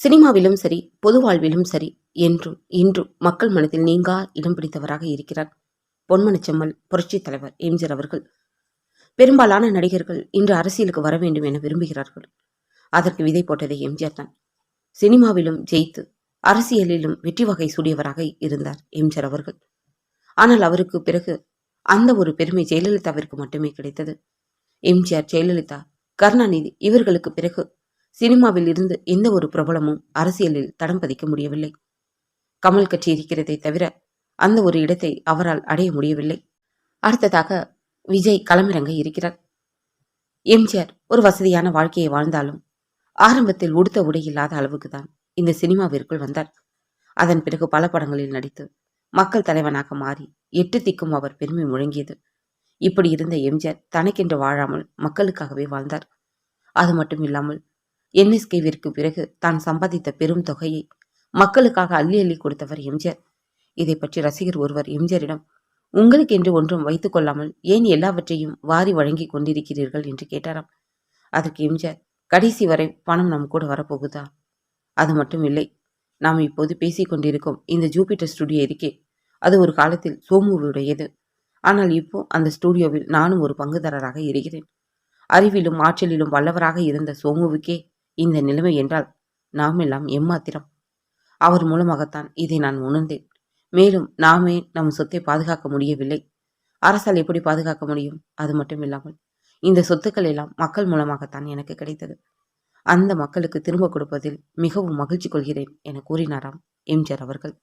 சினிமாவிலும் சரி பொது வாழ்விலும் சரி என்றும் இன்றும் மக்கள் மனதில் நீங்கா இடம் பிடித்தவராக இருக்கிறார். பொன்மனச் செம்மல் புரட்சித் தலைவர் எம்ஜிஆர் அவர்கள் பெரும்பாலான நடிகர்கள் இன்று அரசியலுக்கு வர வேண்டும் என விரும்புகிறார்கள். அதற்கு விதை போட்டதை எம்ஜிஆர் தான். சினிமாவிலும் ஜெயித்து அரசியலிலும் வெற்றி வகை சூடியவராக இருந்தார் எம்ஜிஆர் அவர்கள். ஆனால் அவருக்கு பிறகு அந்த ஒரு பெருமை ஜெயலலிதாவிற்கு மட்டுமே கிடைத்தது. எம்ஜிஆர் ஜெயலலிதா கருணாநிதி இவர்களுக்கு பிறகு சினிமாவில் இருந்து எந்த ஒரு பிரபலமும் அரசியலில் தடம் பதிக்க முடியவில்லை. கமல் கட்சி இருக்கிறதை தவிர அந்த ஒரு இடத்தை அவரால் அடைய முடியவில்லை. அடுத்ததாக விஜய் களமிறங்க இருக்கிறார். எம்ஜிஆர் ஒரு வசதியான வாழ்க்கையை வாழ்ந்தாலும் ஆரம்பத்தில் உடுத்த உடை இல்லாத அளவுக்கு தான் இந்த சினிமாவிற்குள் வந்தார். அதன் பிறகு பல படங்களில் நடித்து மக்கள் தலைவனாக மாறி எட்டு திக்கும் அவர் பெருமை முழங்கியது. இப்படி இருந்த எம்ஜிஆர் தனக்கென்று வாழாமல் மக்களுக்காகவே வாழ்ந்தார். அது மட்டும் இல்லாமல் என்எஸ்கேவிற்கு பிறகு தான் சம்பாதித்த பெரும் தொகையை மக்களுக்காக அள்ளி அள்ளி கொடுத்தவர் எம்ஜிஆர். இதை பற்றி ரசிகர் ஒருவர் எம்ஜிஆரிடம் உங்களுக்கென்று ஒன்றும் வைத்துக் கொள்ளாமல் ஏன் எல்லாவற்றையும் வாரி வழங்கி கொண்டிருக்கிறீர்கள்? என்று கேட்டாராம். அதற்கு எம்ஜிஆர் கடைசி வரை பணம் நம் கூட வரப்போகுதா? அது மட்டும் இல்லை. நாம் இப்போது பேசிக் கொண்டிருக்கும் இந்த ஜூபிட்டர் ஸ்டுடியோ இருக்கே அது ஒரு காலத்தில் சோமுவுடையது. ஆனால் இப்போ அந்த ஸ்டுடியோவில் நானும் ஒரு பங்குதாரராக இருக்கிறேன். அறிவிலும் ஆற்றலிலும் வல்லவராக இருந்த சோமுவுக்கே இந்த நிலைமை என்றால் நாம் எல்லாம் எம்மாத்திரம். அவர் மூலமாகத்தான் இதை நான் உணர்ந்தேன். மேலும் நாமே நம் சொத்தை பாதுகாக்க முடியவில்லை. அரசால் எப்படி பாதுகாக்க முடியும்? அது மட்டும் இல்லாமல் இந்த சொத்துக்கள் எல்லாம் மக்கள் மூலமாகத்தான் எனக்கு கிடைத்தது. அந்த மக்களுக்கு திரும்ப கொடுப்பதில் மிகவும் மகிழ்ச்சி கொள்கிறேன் என கூறினாராம் எம்ஜிஆர் அவர்கள்.